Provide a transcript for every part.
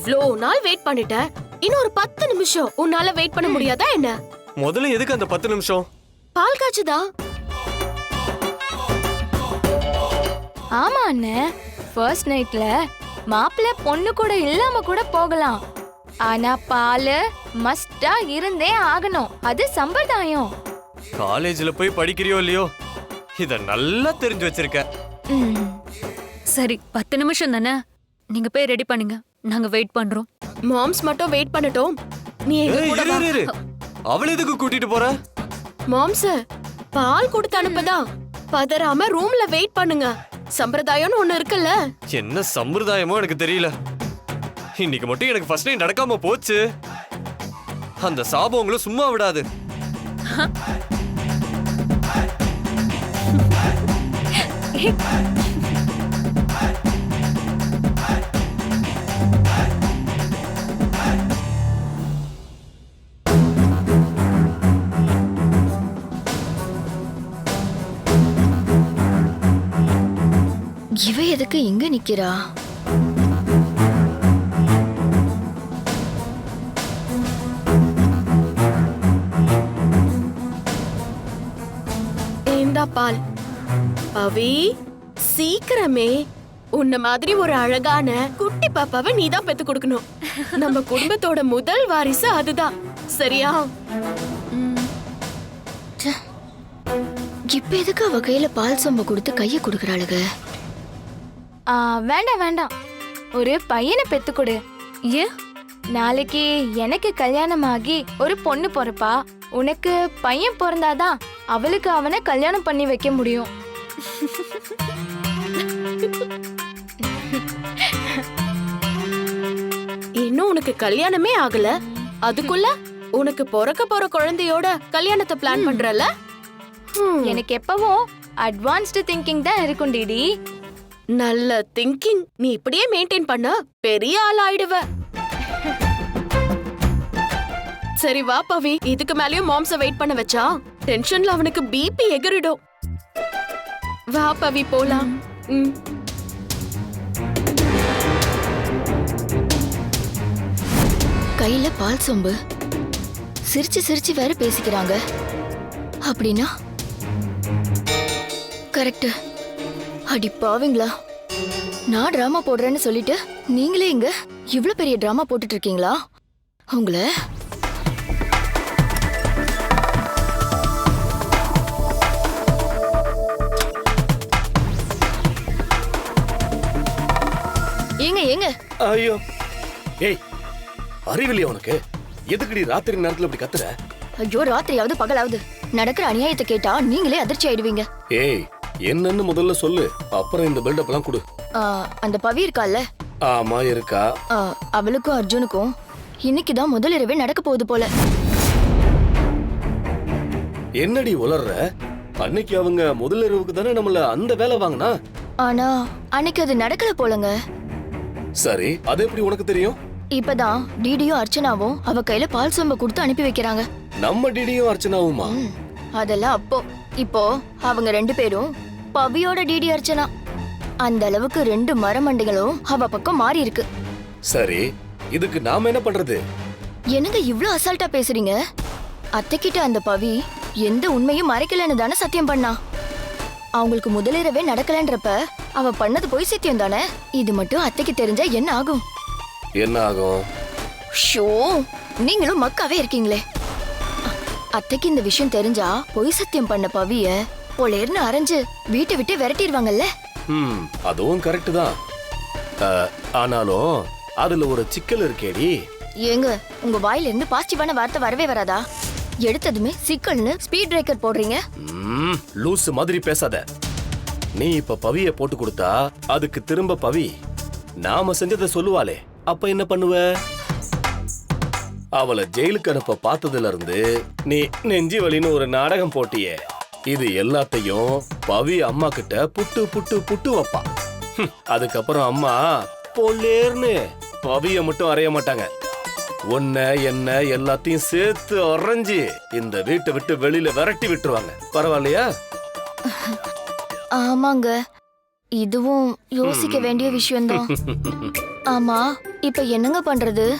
இவ்ளோ நாள் வெயிட் பண்ணிட்ட. இன்னும் ஒரு பத்து நிமிஷம் உன்னால வெயிட் பண்ண முடியாதா என்ன? முதல்ல எதுக்கு அந்த பத்து நிமிஷம்? பால் காய்ச்சுதா? ஆமா அண்ணே. ஃபர்ஸ்ட் நைட்ல மாப்பிள்ளை பொண்ணு கூட இல்லாம கூட போகலாம். ஆனா பால் மஸ்டா இருந்தே ஆகணும். அது சம்பிரதாயம். காலேஜ்ல போய் படிக்கிறியோ இல்லையோ? இத நல்லா தெரிஞ்சு வச்சிருக்க. சரி பத்து நிமிஷம் தானே? நீங்க போய் ரெடி பண்ணுங்க. நாங்க வெயிட் பண்றோம். மாம்ஸ் மட்டும் வெயிட் பண்ணட்டும். நீ எங்க ஏய், கூட இரு, வா. இரு, இரு. அவளை எதுக்கு கூட்டிட்டு போற? மாம்ஸ் பால் கொடுத்து அனுப்பதா. பதறாம ரூம்ல வெயிட் பண்ணுங்க. சம்பிரதாயம்னு ஒண்ணு இருக்குல்ல. என்ன சம்பிரதாயமோ எனக்கு தெரியல. இன்னைக்கு மட்டும் எனக்கு ஃபர்ஸ்ட் நைட் நடக்காம போச்சு. அந்த சாபம் உங்களை சும்மா விடாது. இவ எதுக்கு இங்க நிக்கிறா? இந்தா பால்? பவி சீக்கிரமே. உன்ன மாதிரி ஒரு அழகான குட்டி பாப்பாவை நீ தான் பெத்து கொடுக்கணும். நம்ம குடும்பத்தோட முதல் வாரிசு அதுதான். சரியா? இப்ப எதுக்கு அவ கையில பால் சொம்ப கொடுத்து கைய கொடுக்கறாளுக? ஆ, வேண்டாம் வேண்டாம். ஒரு பையனை பெத்து கொடு. ஏன் நாளைக்கு எனக்கு கல்யாணம் ஆகி ஒரு பொண்ணு பிறப்பா? உனக்கு பையன் பிறந்தாதான் அவளுக்கு அவனை கல்யாணம் பண்ணி வைக்க முடியும். இன்னும் உனக்கு கல்யாணமே ஆகல? அதுக்குள்ள உனக்கு பிறக்க போற குழந்தையோட கல்யாணத்தை பிளான் பண்றல எனக்கு எப்பவும் அட்வான்ஸ்டு திங்கிங் தான் இருக்கும் டிடி. நல்ல திங்கிங் நீ இப்படியே மெயின்டைன் பண்ண பெரிய ஆள் ஆயிடுவ சரி வா பவி. இதுக்கு மேலயும் மாம்ஸ வெயிட் பண்ண வச்சா டென்ஷன்ல அவனுக்கு பிபி எகிறிடும் வா பவி போலாம். ம். கையில பால் சொம்பு. சிரிச்சு சிரிச்சு வேற பேசிக்கிறாங்க. அப்படின்னா கரெக்ட் அடி பாவிங்களா. நான் டிராமா போடுறேன்னு சொல்லிட்டு நீங்களே இங்க இவ்ளோ பெரிய டிராமா போட்டுட்டு இருக்கீங்களா? உங்களை ஏங்க ஏங்க. ஐயோ. ஏய் அறிவில்லையா உனக்கு? எதுக்குடி ராத்திரி நேரத்துல இப்படி கத்துற? ஐயோ ராத்திரியாவது பகலாவது நடக்கிற அநியாயத்தை கேட்டா நீங்களே அதிர்ச்சி ஆயிடுவீங்க. ஏய் என்னன்னு முதல்ல சொல்லு. அப்புறம் இந்த பில்டப் எல்லாம் கொடு. ஆ, அந்த பவி இருக்கால்ல? ஆமா இருக்கா. ஆ, அவளுக்கும் அர்ஜுனுக்கும் இன்னைக்கு தான் முதல் இரவே நடக்க போகுது போல. என்னடி உளர்ற? அன்னைக்கு அவங்க முதல் இரவுக்கு தானே நம்மள அந்த வேலை வாங்கினா? ஆனா அன்னைக்கு அது நடக்கல போலங்க. சரி அது எப்படி உனக்கு தெரியும்? இப்பதான் டிடியும் அர்ச்சனாவும் அவ கையில பால் சொம்ப கொடுத்து அனுப்பி வைக்கிறாங்க. நம்ம டிடியும் அர்ச்சனாவுமா? அதெல்லாம் அப்போ. இப்போ அவங்க ரெண்டு பேரும் பவியோட டிடி அர்ச்சனா. அந்த அளவுக்கு ரெண்டு மரமண்டைகளும் அவ பக்கம் மாறி இருக்கு. சரி இதுக்கு நாம என்ன பண்றது? என்னங்க இவ்ளோ அசால்ட்டா பேசுறீங்க? அத்தைக்கிட்ட அந்த பவி எந்த உண்மையும் மறைக்கலன்னு தானே சத்தியம் பண்ணா? அவங்களுக்கு முதலிரவே நடக்கலன்றப்ப அவ பண்ணது போய் சத்தியம் தானே? இது மட்டும் அத்தைக்கு தெரிஞ்சா என்ன ஆகும்? என்ன ஆகும்? ஷோ நீங்களும் மக்காவே இருக்கீங்களே. அத்தைக்கு இந்த விஷயம் தெரிஞ்சா பொய் சத்தியம் பண்ண பவிய பொலேர்னு அரைஞ்சு வீட்டை விட்டு விரட்டிடுவாங்கல்ல? ம் அதுவும் கரெக்ட் தான். ஆனாலும் அதுல ஒரு சிக்கல் இருக்கேடி. ஏங்க உங்க வாயில இருந்து பாசிட்டிவான வார்த்தை வரவே வராதா? எடுத்ததுமே சிக்கல்னு ஸ்பீட் பிரேக்கர் போடுறீங்க. ம், லூசு மாதிரி பேசாத. நீ இப்ப பவிய போட்டு கொடுத்தா அதுக்கு திரும்ப பவி. நாம செஞ்சதை சொல்லுவாளே. அப்ப என்ன பண்ணுவ? அவளை ஜெயிலுக்கு அனுப்ப பார்த்ததுல இருந்து நீ நெஞ்சி வலின்னு ஒரு நாடகம் போட்டியே. இது எல்லாத்தையும் பவி அம்மா கிட்ட புட்டு புட்டு புட்டு வைப்பா. ஹம், அதுக்கப்புறம் அம்மா பொல்லேர்னு பவிய மட்டும் அறைய மாட்டாங்க. உன்னை என்ன எல்லாத்தையும் சேர்த்து அரைஞ்சு இந்த வீட்டை விட்டு வெளியில விரட்டி விட்டுருவாங்க. பரவாயில்லையா? ஆமாங்க. இதுவும் யோசிக்க வேண்டிய விஷயம்தான். ஆமா இப்ப என்னங்க பண்றது?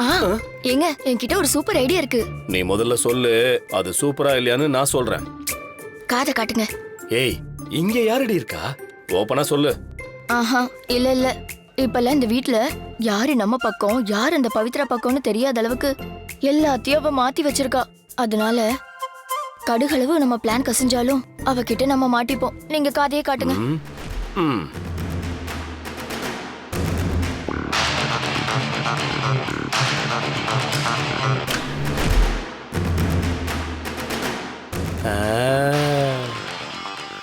ஆ. ஏங்க என்கிட்ட ஒரு சூப்பர் ஐடியா இருக்கு. நீ முதல்ல சொல்லு அது சூப்பரா இல்லையான்னு நான் சொல்றேன். காதை காட்டுங்க. ஏய் இங்க யாரடி இருக்கா? ஓப்பனா சொல்லு. ஆஹா இல்ல இல்ல. இப்பெல்லாம் இந்த வீட்ல யாரு நம்ம பக்கம் யார் அந்த பவித்ரா பக்கம்னு தெரியாத அளவுக்கு எல்லாத்தையும் அவ மாத்தி வச்சிருக்கா. அதனால கடுகளவு நம்ம பிளான் கசிஞ்சாலும் அவகிட்ட நம்ம மாட்டிப்போம். நீங்க காதையே காட்டுங்க. ம்,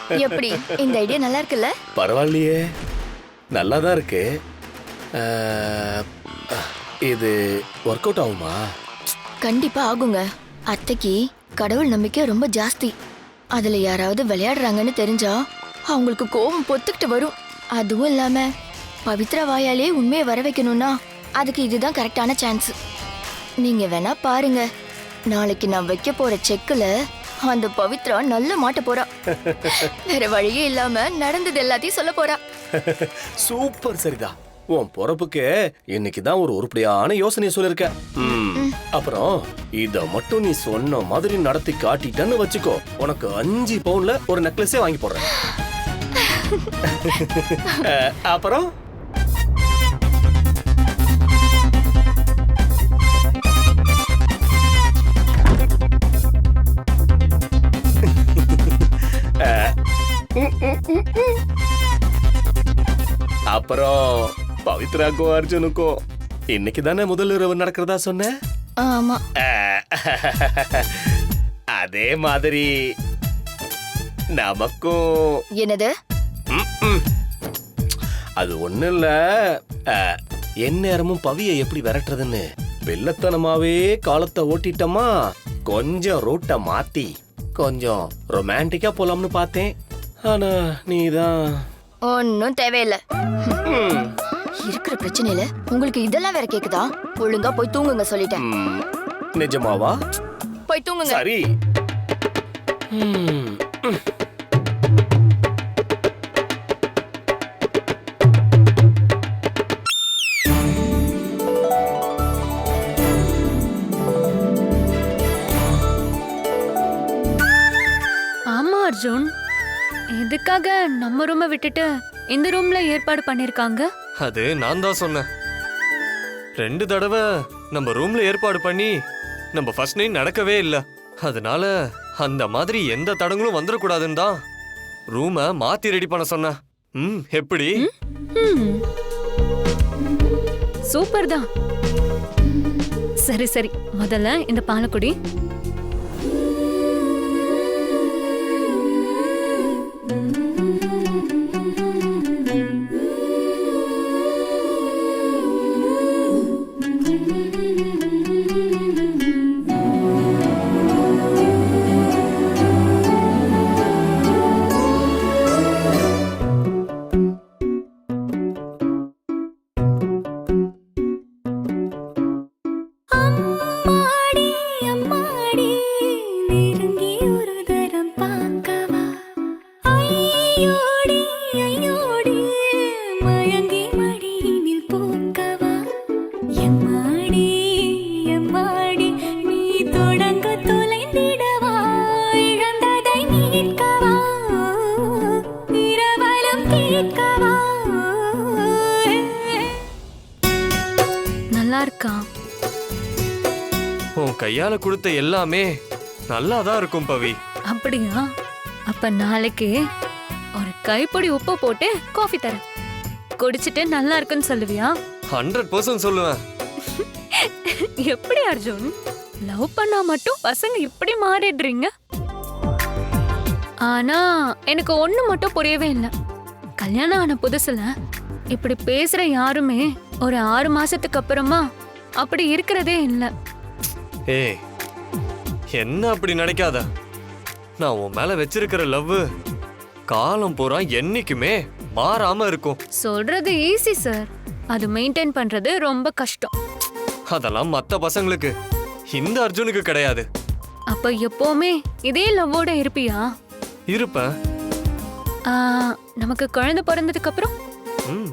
எப்படி? இந்த ஐடியா நல்லா இருக்குல்ல? பரவாயில்லையே. நல்லா தான் இருக்கு. ஆ, இது ஒர்க் அவுட் ஆகுமா? கண்டிப்பா ஆகுங்க. அத்தைக்கு கடவுள் நம்பிக்கை ரொம்ப ஜாஸ்தி. அதுல யாராவது விளையாடுறாங்கன்னு தெரிஞ்சா அவங்களுக்கு கோபம் பொத்துக்கிட்டு வரும். அதுவும் இல்லாம பவித்ரா வாயாலே உண்மையை வர வைக்கணும்னா அதுக்கு இதுதான் கரெக்டான சான்ஸ் நீங்க வேணா பாருங்க. நாளைக்கு நான் வைக்க போற செக்குல அந்த பவித்ரா நல்ல மாட்ட போறா. வேற வழியே இல்லாம நடந்தது எல்லாத்தையும் சொல்ல போறா. சூப்பர் சரிதா. உன் பொறப்புக்கு இன்னைக்கு தான் ஒரு உருப்படியான யோசனையை சொல்லிருக்க. ம், அப்புறம் இத மட்டும் நீ சொன்ன மாதிரி நடத்தி காட்டிட்டன்னு வச்சுக்கோ. உனக்கு அஞ்சு பவுன்ல ஒரு நெக்லஸே வாங்கி போடுறேன். அப்புறம்? அப்புறம் பவித்ராக்கும் அர்ஜுனுக்கும் இன்னைக்கு தானே முதல் இரவு நடக்கிறதா சொன்ன? ஆமா. அதே மாதிரி நமக்கும் என்னது. அது ஒண்ணும் இல்ல. எந்நேரமும் பவியை எப்படி விரட்டுறதுன்னு. வெள்ளத்தனமாவே காலத்தை ஓட்டிட்டோமா? கொஞ்சம் ரூட்டை மாத்தி. கொஞ்சம் ரொமான்டிக்கா போலாம்னு பார்த்தேன். ஆனா நீதான் ஒன்னும் தேவையில்ல. இருக்கிற பிரச்சனையில உங்களுக்கு இதெல்லாம் வேற கேக்குதா? ஒழுங்கா போய் தூங்குங்க சொல்லிட்டேன். நிஜமாவா? போய் தூங்குங்க. சரி. எதுக்காக நம்ம ரூமை விட்டுட்டு இந்த ரூம்ல ஏற்பாடு பண்ணிருக்காங்க? அது நான் தான் சொன்னேன். ரெண்டு தடவை நம்ம ரூம்ல ஏற்பாடு பண்ணி நம்ம ஃபர்ஸ்ட் நைட் நடக்கவே இல்லை. அதனால அந்த மாதிரி எந்த தடங்களும் வந்துடக்கூடாதுன்னு தான் ரூமை மாத்தி ரெடி பண்ண சொன்னேன். ம் எப்படி? சூப்பர் தான். சரி சரி. முதல்ல இந்த பாலக்குடி. கொடுத்த எல்லாமே நல்லா தான் இருக்கும் பவி. அப்படியா? அப்ப நாளைக்கு ஒரு கைப்பொடி உப்பு போட்டு காஃபி தரேன். குடிச்சிட்டு நல்லா இருக்குன்னு சொல்லுவியா? ஹண்ட்ரட் பர்சன்ட் சொல்லுவேன். எப்படி அர்ஜுன்? லவ் பண்ணா மட்டும் பசங்க இப்படி மாறிடுறீங்க? ஆனா எனக்கு ஒண்ணு மட்டும் புரியவே இல்லை. கல்யாணம் ஆன புதுசுல இப்படி பேசுற யாருமே ஒரு ஆறு மாசத்துக்கு அப்புறமா அப்படி இருக்கிறதே இல்லை. ஏய் என்ன அப்படி நினைக்காத? நான் உன் மேல வச்சிருக்கிற லவ் காலம் பூரா என்னைக்குமே மாறாம இருக்கும். சொல்றது ஈஸி சார் அது மெயின்டைன் பண்றது ரொம்ப கஷ்டம். அதெல்லாம் மத்த பசங்களுக்கு இந்த அர்ஜுனுக்கு கிடையாது. அப்ப எப்பவுமே இதே லவ்வோட இருப்பியா? இருப்பேன். ஆ, நமக்கு குழந்தை பிறந்ததுக்கு அப்புறம்? ம்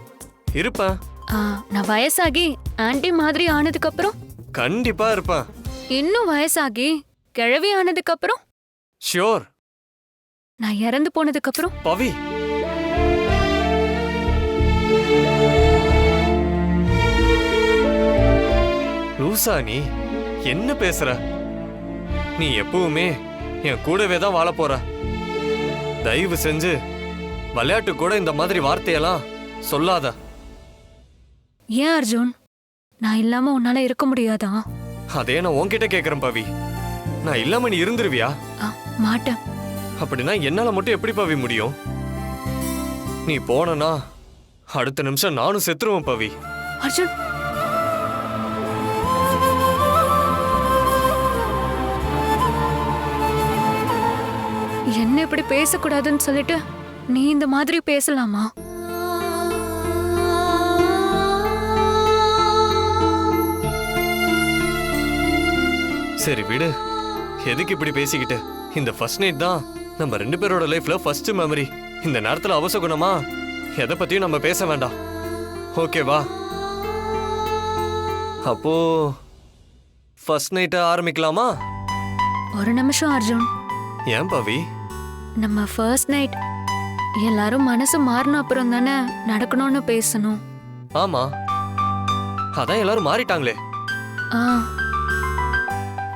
இருப்பேன். ஆ, நான் வயசாகி ஆன்ட்டி மாதிரி ஆனதுக்கு அப்புறம்? கண்டிப்பா இருப்பேன். இன்னும் வயசாகி கிழவி ஆனதுக்கு அப்புறம்? ஷியோர் நான் இறந்து போனதுக்கு அப்புறம்? பவி. லூசா நீ என்ன பேசுற? நீ எப்பவுமே என் கூடவே தான் வாழ போற. தயவு செஞ்சு விளையாட்டு கூட இந்த மாதிரி வார்த்தையெல்லாம் சொல்லாத. ஏன் அர்ஜுன்? நான் இல்லாம உன்னால இருக்க முடியாதா? அதே நான் உன்கிட்ட கேக்குறேன் பவி. நான் இல்லாம நீ இருந்துருவியா? மாட்டேன். அப்படின்னா என்னால மட்டும் எப்படி பவி முடியும்? நீ போனனா அடுத்த நிமிஷம் நானும் செத்துருவேன் பவி. அர்ஜுன். என்ன இப்படி பேசக்கூடாதுன்னு சொல்லிட்டு நீ இந்த மாதிரி பேசலாமா? சரி விடு. எதுக்கு இப்படி பேசிக்கிட்டு? இந்த ஃபர்ஸ்ட் நைட் தான் நம்ம ரெண்டு பேரோட லைஃப்ல ஃபர்ஸ்ட் மெமரி இந்த நேரத்துல அவசகுணமா எதை பத்தியும் நம்ம பேச வேண்டாம். ஓகேவா அப்போ ஃபர்ஸ்ட் நைட்டை ஆரம்பிக்கலாமா? ஒரு நிமிஷம் அர்ஜுன். ஏன் பவி? நம்ம ஃபர்ஸ்ட் நைட் எல்லாரும் மனசு மாறின அப்புறம் தானே நடக்கணும்னு பேசணும். ஆமா. அதான் எல்லாரும் மாறிட்டாங்களே. ஆ.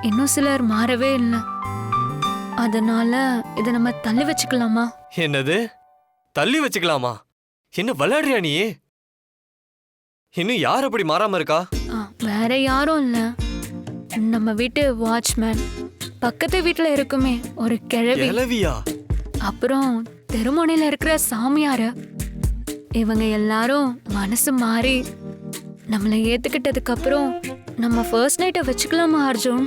இன்னும் சிலர் மாறவே இல்லை. அதனால இதை நம்ம தள்ளி வச்சுக்கலாமா? என்னது? தள்ளி வச்சுக்கலாமா? என்ன விளையாடுறியா நீ? இன்னும் யார் அப்படி மாறாம இருக்கா? ஆ, வேற யாரும் இல்ல. நம்ம வீட்டு வாட்ச்மேன் பக்கத்து வீட்டுல இருக்குமே ஒரு கிழவி. கிளவியா அப்புறம் தெருமுனையில இருக்கிற சாமியாரு. இவங்க எல்லாரும் மனசு மாறி நம்மளை ஏத்துக்கிட்டதுக்கு அப்புறம் நம்ம ஃபர்ஸ்ட் நைட்டை வச்சுக்கலாமா அர்ஜுன்?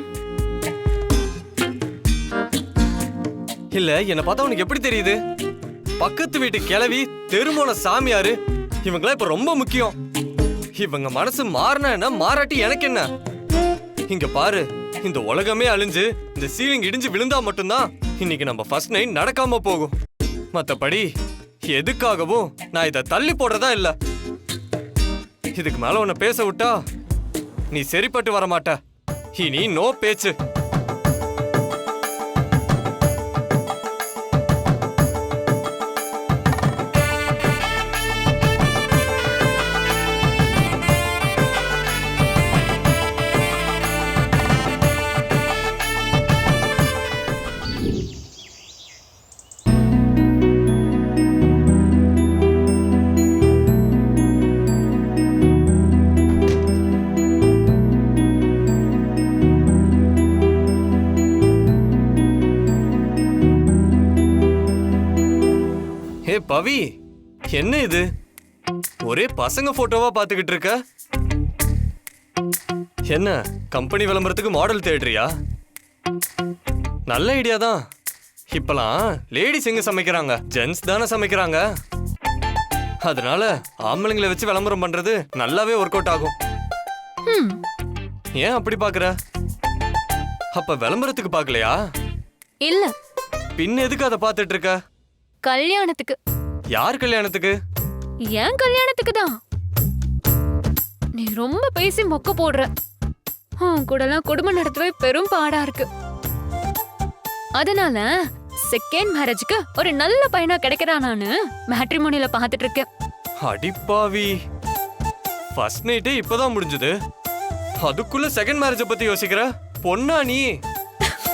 இல்ல என்ன பார்த்தா உனக்கு எப்படி தெரியுது? பக்கத்து வீட்டு கிளவி தெருமோன சாமியாரு இவங்களாம் இப்ப ரொம்ப முக்கியம். இவங்க மனசு மாறினா என்ன மாறாட்டி எனக்கு என்ன? இங்க பாரு இந்த உலகமே அழிஞ்சு இந்த சீலிங் இடிஞ்சு விழுந்தா மட்டும்தான் இன்னைக்கு நம்ம ஃபர்ஸ்ட் நைட் நடக்காம போகும். மத்தபடி எதுக்காகவும் நான் இதை தள்ளி போடுறதா இல்ல. இதுக்கு மேல உன்னை பேச விட்டா நீ சரிப்பட்டு வர மாட்ட இனி நோ பேச்சு. பவி என்ன இது? ஒரே பசங்க போட்டோவா பாத்துக்கிட்டு இருக்க? என்ன கம்பெனி விளம்பரத்துக்கு மாடல் தேடுறியா? நல்ல ஐடியா தான். இப்பலாம் லேடிஸ் எங்க சமைக்கிறாங்க? ஜென்ஸ் தானே சமைக்கிறாங்க? அதனால ஆம்பளைங்களை வச்சு விளம்பரம் பண்றது நல்லாவே ஒர்க் அவுட் ஆகும். ஏன் அப்படி பாக்குற அப்ப விளம்பரத்துக்கு பார்க்கலையா? இல்ல. பின் எதுக்கு அதை பார்த்துட்டு இருக்க? கல்யாணத்துக்கு. யார் கல்யாணத்துக்கு? ஏன் கல்யாணத்துக்கு தான் நீ ரொம்ப பேசி மொக்க போடுற. உன் கூடலாம் குடும்பம் நடத்தவே பெரும் பாடா இருக்கு. அதனால செகண்ட் மேரேஜ்க்கு ஒரு நல்ல பையனா கிடைக்கிறானான்னு மேட்ரிமோனில பாத்துட்டு இருக்கேன் அடிப்பாவி ஃபர்ஸ்ட் நைட்டே இப்பதான் முடிஞ்சது. அதுக்குள்ள செகண்ட் மேரேஜ பத்தி யோசிக்கிற? பொண்ணா நீ?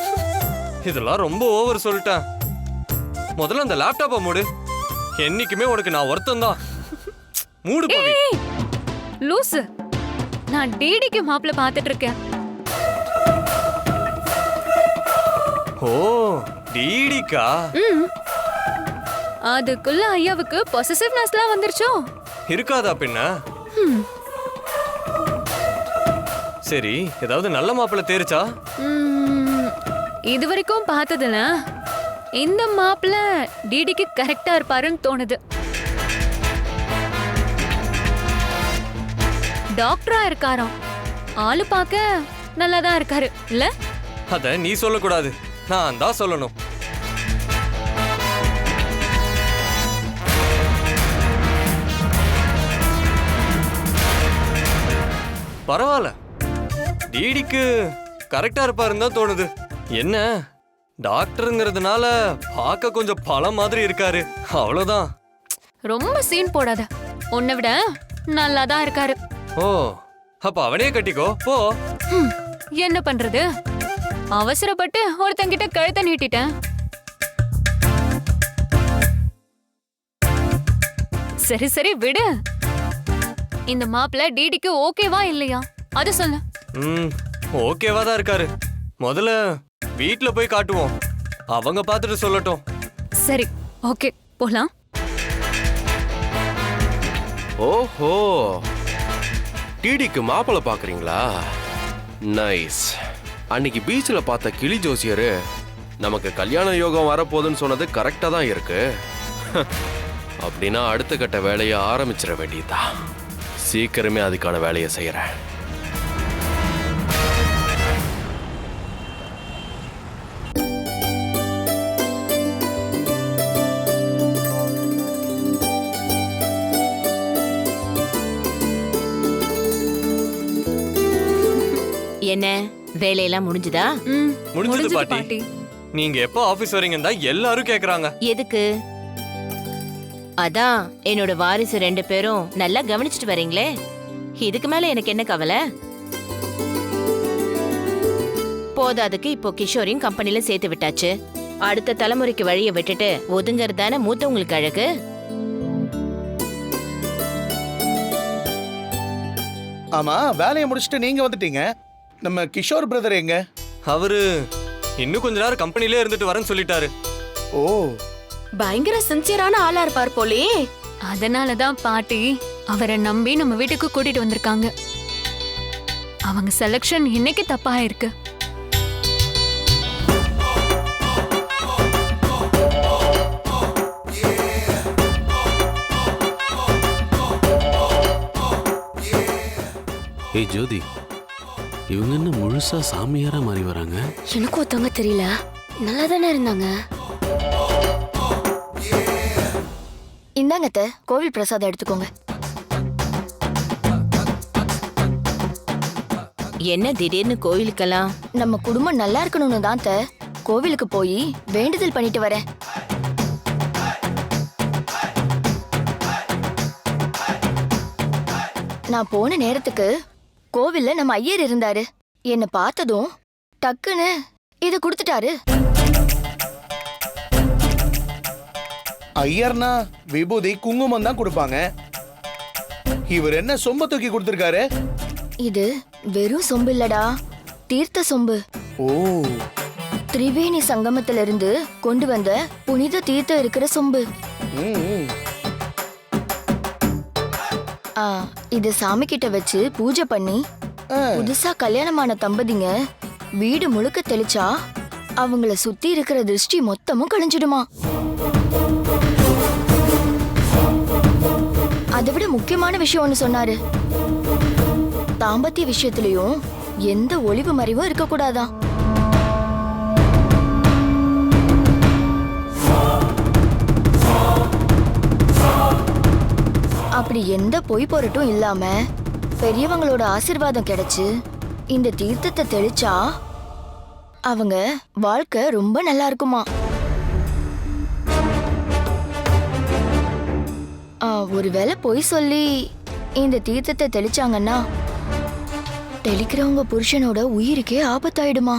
இதெல்லாம் ரொம்ப ஓவர் சொல்லிட்டேன். முதல்ல அந்த லேப்டாப்பை மூடு. என்னைக்குமே உனக்கு நான் ஒருத்தன் தான் மூடு பவி. லூசு. நான் டிடிக்கு மாப்பிள்ள பாத்துட்டு இருக்கேன் ஓ டிடிக்கா. அதுக்குள்ள ஐயாவுக்கு பொசசிவ்னஸ்லாம் வந்துருச்சோ? இருக்காதா பின்ன. சரி ஏதாவது நல்ல மாப்பிள்ளை தேரிச்சா? இது வரைக்கும் பார்த்ததுல இந்த மாப்பிள டிடிக்கு கரெக்டா இருப்பாருன்னு தோணுது. டாக்டரா இருக்காராம். ஆளு பார்க்க நல்லா தான் இருக்காரு. இல்ல? அத நீ சொல்லக்கூடாது. நான் தான் சொல்லணும். பரவாயில்ல. டிடிக்கு கரெக்டா இருப்பாருன்னு தான் தோணுது. என்ன? டாக்டருங்கிறதுனால பார்க்க கொஞ்சம் பழம் மாதிரி இருக்காரு. அவ்வளவுதான். ரொம்ப சீன் போடாத. உன்னை விட நல்லா தான் இருக்காரு. ஓ அப்ப அவனே கட்டிக்கோ. போ. என்ன பண்றது? அவசரப்பட்டு ஒருத்தங்கிட்ட கழுத்தை நீட்டிட்டேன். சரி சரி விடு. இந்த மாப்பிள்ள டிடிக்கு ஓகேவா இல்லையா? அது சொல்லு. ம் ஓகேவா தான் இருக்காரு. முதல்ல வீட்ல போய் காட்டுவோம். அவங்க பார்த்துட்டு சொல்லட்டும். சரி ஓகே போலாம். ஓஹோ. டிடிக்கு மாப்பிள்ளை பார்க்குறீங்களா? நைஸ் அன்னைக்கு பீச்சில் பார்த்த கிளி ஜோசியர் நமக்கு கல்யாண யோகம் வரப்போகுதுன்னு சொன்னது கரெக்டாக தான் இருக்கு. அப்படின்னா அடுத்த கட்ட வேலையை ஆரம்பிச்சிட வேண்டியதுதான். சீக்கிரமே அதுக்கான வேலையை செய்கிறேன் என்ன? வேலையெல்லாம் முடிஞ்சுதா? ம், முடிஞ்சது முடிஞ்சது பாட்டி. நீங்க எப்போ ஆபீஸ் வரீங்கன்னு தான் எல்லாரும் கேக்குறாங்க. எதுக்கு? அதான் என்னோட வாரிசு ரெண்டு பேரும் நல்லா கவனிச்சிட்டு வரீங்களே. இதுக்கு மேல எனக்கு என்ன கவலை? போதாதுக்கு இப்போ கிஷோரையும் கம்பெனில சேர்த்து விட்டாச்சு. அடுத்த தலைமுறைக்கு வழியை விட்டுட்டு ஒதுங்கறது தானே மூத்தவங்களுக்கு அழகு. ஆமா வேலையை முடிச்சுட்டு நீங்க வந்துட்டீங்க. நம்ம கிஷோர் பிரதர் எங்க? அவரு இன்னும் கொஞ்ச நேரம் கம்பெனிலே இருந்துட்டு வரேன்னு சொல்லிட்டாரு. ஓ. பயங்கர சின்சியரான ஆளா இருப்பார் போலே. அதனாலதான் பாட்டி அவரை நம்பி நம்ம வீட்டுக்கு கூட்டிட்டு வந்திருக்காங்க. அவங்க செலக்ஷன் இன்னைக்கு தப்பா இருக்கு ஏய் ஜோதி இவங்க என்ன முழுசா சாமியாரா மாறி வராங்க? எனக்கும் ஒருத்தவங்க தெரியல. நல்லா தானே இருந்தாங்க? இந்தாங்க அத்தை, கோவில் பிரசாதம் எடுத்துக்கோங்க. என்ன திடீர்னு கோயிலுக்கெல்லாம் நம்ம குடும்பம் நல்லா இருக்கணும்னு தான் அத்தை, கோவிலுக்கு போய் வேண்டுதல் பண்ணிட்டு வரேன். நான் போன நேரத்துக்கு கோவில்ல நம்ம ஐயர் இருந்தாரு. என்ன பார்த்ததும் டக்குன்னு இத கொடுத்துட்டாரு. ஐயர்னா விபூதி குங்குமம் தான் கொடுப்பாங்க. இவர் என்ன சொம்ப தூக்கி கொடுத்திருக்காரு? இது வெறும் சொம்பு இல்லடா தீர்த்த சொம்பு. ஓ. திரிவேணி சங்கமத்துல இருந்து கொண்டு வந்த புனித தீர்த்தம் இருக்கிற சொம்பு. இது சாமி கிட்ட வச்சு பூஜை பண்ணி. புதுசா கல்யாணமான தம்பதிங்க வீடு முழுக்க தெளிச்சா அவங்கள சுத்தி இருக்கிற திருஷ்டி மொத்தமும் கழிஞ்சிடுமா அதை விட முக்கியமான விஷயம் ஒண்ணு சொன்னாரு. தாம்பத்திய விஷயத்திலயும் எந்த ஒளிவு மறைவும் இருக்கக்கூடாதாம் அப்படி எந்த பொய் பொருட்டும் இல்லாம பெரியவங்களோட ஆசீர்வாதம் கிடைச்சு இந்த தீர்த்தத்தை தெளிச்சா அவங்க வாழ்க்கை ரொம்ப நல்லா இருக்குமா? ஒருவேளை பொய் சொல்லி இந்த தீர்த்தத்தை தெளிச்சாங்கன்னா தெளிக்கிறவங்க புருஷனோட உயிருக்கே ஆபத்தாயிடுமா?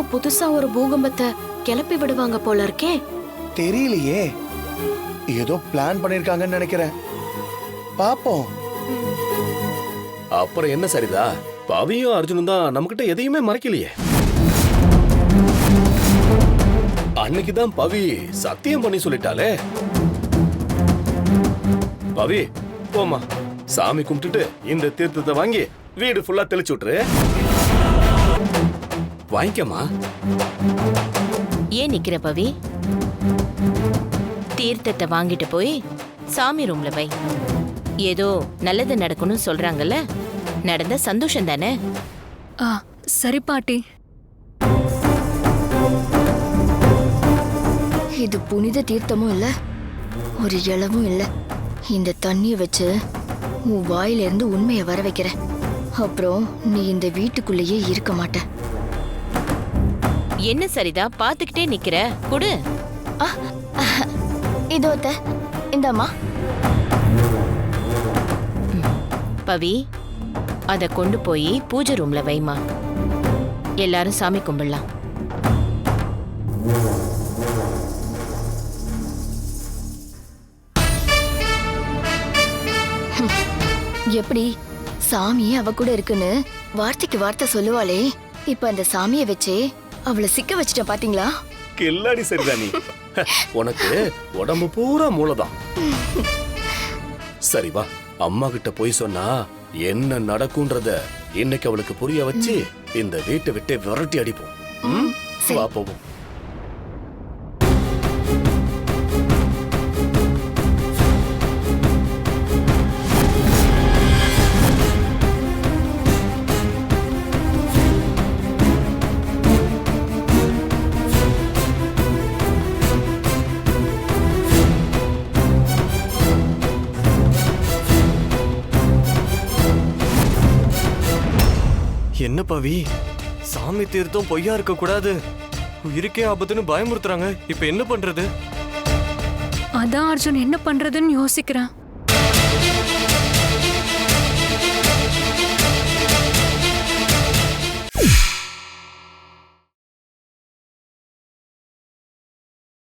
ஏதோ புதுசா ஒரு பூகம்பத்தை கிளப்பி விடுவாங்க போல இருக்கே. தெரியலையே. ஏதோ பிளான் பண்ணிருக்காங்கன்னு நினைக்கிறேன். பாப்போம். அப்புறம் என்ன சரிதா? பவியும் அர்ஜுனும் தான் நம்மகிட்ட எதையுமே மறைக்கலையே. அன்னைக்கு தான் பவி சத்தியம் பண்ணி சொல்லிட்டாளே. பவி போமா சாமி கும்பிட்டுட்டு இந்த தீர்த்தத்தை வாங்கி வீடு ஃபுல்லா தெளிச்சு விட்டுரு. வாங்கிக்கமா? ஏன் நிக்கிற பவி? தீர்த்தத்தை வாங்கிட்டு போய் சாமி ரூம்ல வை. ஏதோ நல்லது நடக்கணும்னு சொல்றாங்கல்ல? நடந்த சந்தோஷம் தானே? ஆ சரி பாட்டி. இது புனித தீர்த்தமும் இல்ல. ஒரு இளவும் இல்ல. இந்த தண்ணிய வச்சு உன் வாயில இருந்து உண்மையை வர வைக்கிறேன். அப்புறம் நீ இந்த வீட்டுக்குள்ளேயே இருக்க மாட்ட. என்ன சரிதா? பாத்துக்கிட்டே நிக்கிற. குடு. இதோ இந்தாம்மா. பவி அத கொண்டு போய் பூஜை ரூம்ல வைமா எல்லாரும் சாமி கும்பிடலாம். எப்படி? சாமியே அவ கூட இருக்குன்னு வார்த்தைக்கு வார்த்தை சொல்லுவாளே. இப்ப அந்த சாமியை வச்சே அவளை சிக்க வச்சுட்டேன் பாத்தீங்களா? கில்லாடி சரிதான் நீ உனக்கு உடம்பு பூரா மூளைதான். சரி வா. அம்மா கிட்ட போய் சொன்னா என்ன நடக்கும்ன்றத இன்னைக்கு அவளுக்கு புரிய வச்சு இந்த வீட்டை விட்டு விரட்டி அடிப்போம். வா போவோம். என்ன பவி. சாமி தீர்த்தம் பொய்யா இருக்க கூடாது. உயிருக்கே ஆபத்துன்னு பயமுறுத்துறாங்க. இப்ப என்ன பண்றது? அதான் அர்ஜுன் என்ன பண்றதுன்னு யோசிக்கிறேன்.